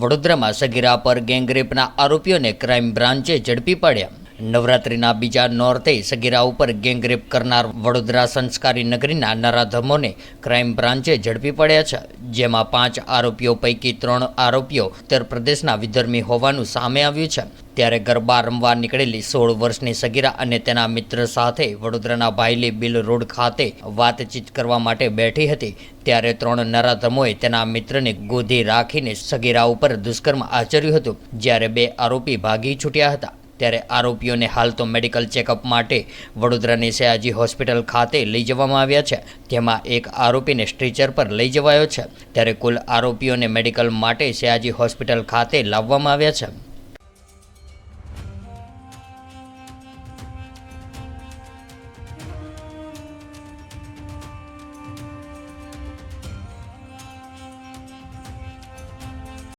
વડોદરામાં સગીરા પર ગેંગરેપના આરોપીઓને ક્રાઇમ બ્રાન્ચે ઝડપી પાડ્યા. નવરાત્રિના બીજા નોરતે સગીરા ઉપર ગેંગરેપ કરનાર વડોદરા સંસ્કારી નગરીના નરાધમોને ક્રાઇમ બ્રાન્ચે ઝડપી પડ્યા છે, જેમાં પાંચ આરોપીઓ પૈકી ત્રણ આરોપીઓ ઉત્તર પ્રદેશના વિધર્મી હોવાનું સામે આવ્યું છે. ત્યારે ગરબા રમવા નીકળેલી સોળ વર્ષની સગીરા અને તેના મિત્ર સાથે વડોદરાના ભાઈલી બિલ રોડ ખાતે વાતચીત કરવા માટે બેઠી હતી. ત્યારે ત્રણ નરાધમોએ તેના મિત્રને ગોધી રાખીને સગીરા ઉપર દુષ્કર્મ આચર્યું હતું. જ્યારે બે આરોપી ભાગી છૂટ્યા હતા, ત્યારે આરોપીઓને હાલ તો મેડિકલ ચેકઅપ માટે વડોદરાની સયાજી હોસ્પિટલ ખાતે લઈ જવામાં આવ્યા છે. જેમાં એક આરોપીને સ્ટ્રેચર પર લઈ જવાયો છે. ત્યારે કુલ આરોપીઓને મેડિકલ માટે સયાજી હોસ્પિટલ ખાતે લાવવામાં આવ્યા છે.